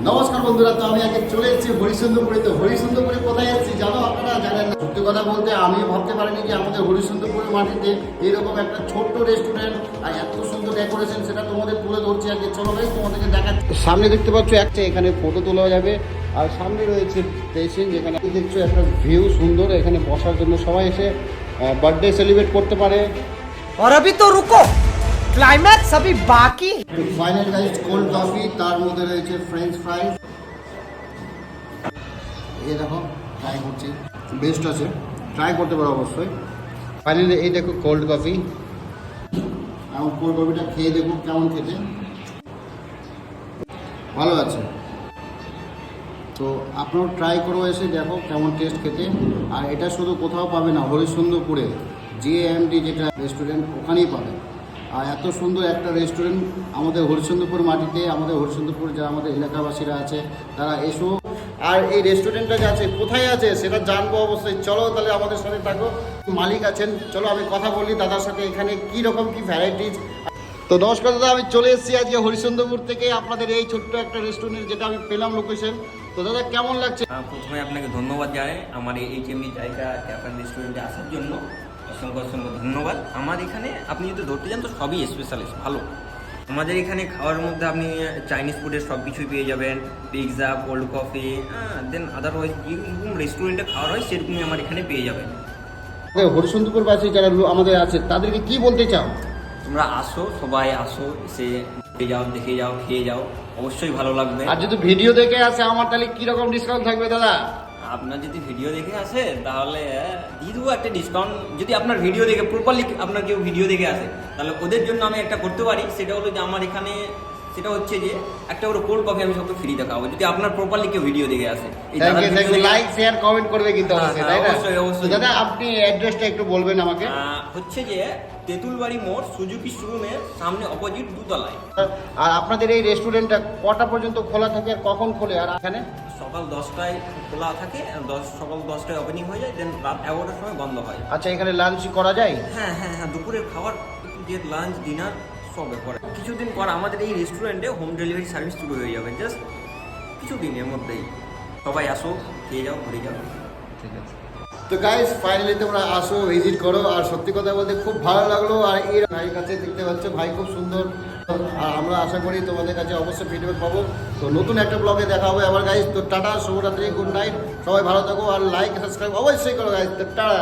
নমস্কার বন্ধুরা তো আমি আগে চলে এসেছি হরিশ্চন্দ্রপুরে তো হরিশ্চন্দ্রপুরে কোথায় এসেছি জানো আপনারা জানেন না সত্যি কথা বলতে আমি ভাবতে পারিনি যে আমাদের হরিশ্চন্দ্রপুরের মাটিতে এরকম একটা ছোট্ট রেস্টুরেন্ট আর এত সুন্দর ডেকোরেশন সেটা তোমাদের তুলে ধরছি আগে চলো ভাই তোমাদেরকে দেখাচ্ছি সামনে দেখতে পাচ্ছ একটা এখানে ফটো তোলা যাবে আর সামনে রয়েছে পেশেন্ট যেখানে দেখছো একটা ভিউ সুন্দর এখানে বসার জন্য সবাই এসে বার্থডে সেলিব্রেট করতে পারে और अभी तो रुको क्लाइमैक्स अभी बाकी है। ফাইনাল গাইজ কোল্ড কফি তার মধ্যে রয়েছে ফ্রেঞ্চ ফ্রাইজ এই দেখো ট্রাই করছি বেস্ট আছে ট্রাই করতে পারো অবশ্যই ফাইনালি এই দেখো কোল্ড কফি এখন কোল্ড কফিটা খেয়ে দেখো কেমন খেতে ভালো আছে তো আপনারাও ট্রাই করো এসে দেখো কেমন টেস্ট খেতে আর এটা শুধু কোথাও পাবে না হরিশ্চন্দ্রপুরে জিএমডি যেটা রেস্টুরেন্ট ওখানেই পাবে আর এত সুন্দর একটা রেস্টুরেন্ট আমাদের হরিশ্চন্দ্রপুর মাটিতে, আমাদের হরিশ্চন্দ্রপুর যারা আমাদের এলাকাবাসীরা আছে, তারা এসো। আর এই রেস্টুরেন্টটা যে আছে, কোথায় আছে সেটা জানব অবশ্যই। চলো তাহলে আমাদের সাথে থাকো। মালিক আছেন। চলো আমি কথা বলি দাদার সাথে এখানে কি রকম কি ভ্যারাইটিস তো নমস্কার দাদা, আমি চলে এসেছি আজকে হরিশ্চন্দ্রপুর থেকে আপনাদের এই ছোট্ট একটা রেস্টুরেন্ট যেটা আমি পেলাম লোকেশন তো দাদা, কেমন লাগছে? প্রথমে আপনাকে ধন্যবাদ জানাই আমার এই এইচএমই জায়গা ক্যাফেন রেস্টুরেন্টে আসার জন্য। অসংখ্য অসংখ্য ধন্যবাদ। আমার এখানে আপনি যদি ধরতে যান তো সবই স্পেশালিস্ট ভালো। আমাদের এখানে খাওয়ার মধ্যে আপনি চাইনিজ ফুডের সব কিছুই পেয়ে যাবেন। Pizza cold coffee then otherwise যেরকম রেস্টুরেন্টে খাওয়ার হয় সেরকমই আমার এখানে পেয়ে যাবেন। হরিশ্চন্দ্রপুর বাসী যারা আমাদের আছে তাদেরকে কি বলতে চাও? তোমরা আসো সবাই আসো এসে যাও দেখে যাও খেয়ে যাও। অবশ্যই ভালো লাগবে। আর যদি ভিডিও দেখে আসে আমার তাহলে কি রকম ডিসকাউন্ট থাকবে দাদা? আপনার যদি ভিডিও দেখে আসে তাহলে দিয়ে দেবো একটা ডিসকাউন্ট যদি আপনার ভিডিও দেখে প্রপারলি আপনার কেউ ভিডিও দেখে আসে তাহলে ওদের জন্য আমি একটা করতে পারি। সেটা হলো যে আমার এখানে সেটা হচ্ছে যে একটা করে কোল্ড কফি আমি সবকে ফ্রি দেখাবো। যদি আপনার প্রপারলি কেউ ভিডিও দেখে আসে লাইক শেয়ার কমেন্ট করবে কিন্তু হ্যাঁ, অবশ্যই হ্যাঁ, তাই না? অবশ্যই, অবশ্যই। দাদা আপনি অ্যাড্রেসটা একটু বলবেন আমাকে। হচ্ছে যে তেঁতুলবাড়ি মোড় সুজুকি শোরুমের সামনে অপোজিট দুতলায়। আর আপনাদের এই রেস্টুরেন্টটা কটা পর্যন্ত খোলা থাকে আর কখন খোলে? আর এখানে? সকাল দশটায় খোলা থাকে দশ সকাল দশটায় ওপেনিং হয়ে যায় দেন রাত এগারোটার সময় বন্ধ হয়। আচ্ছা এখানে লাঞ্চ করা যায়? হ্যাঁ হ্যাঁ হ্যাঁ দুপুরের খাবার যে লাঞ্চ ডিনার সবে করে। কিছুদিন পর আমাদের এই রেস্টুরেন্টে হোম ডেলিভারি সার্ভিস শুরু হয়ে যাবে জাস্ট কিছু দিনের মধ্যেই। সবাই আসো খেয়ে যাও ঘুরে যাও। ঠিক আছে। তো গাইস ফাইনালি তোমরা আসো ভিজিট করো। আর সত্যি কথা বলতে খুব ভালো লাগল। আর এই ভাইয়ের কাছে দেখতে পাচ্ছ, ভাই খুব সুন্দর। আর আমরা আশা করি তোমাদের কাছে অবশ্যই ফিডব্যাক পাবো। তো নতুন একটা ব্লগে দেখা হবে আবার গাইজ তো টাটা, শুভরাত্রি গুড নাইট সবাই ভালো থাকো আর লাইক সাবস্ক্রাইব অবশ্যই করো গাইজ তো টাটা।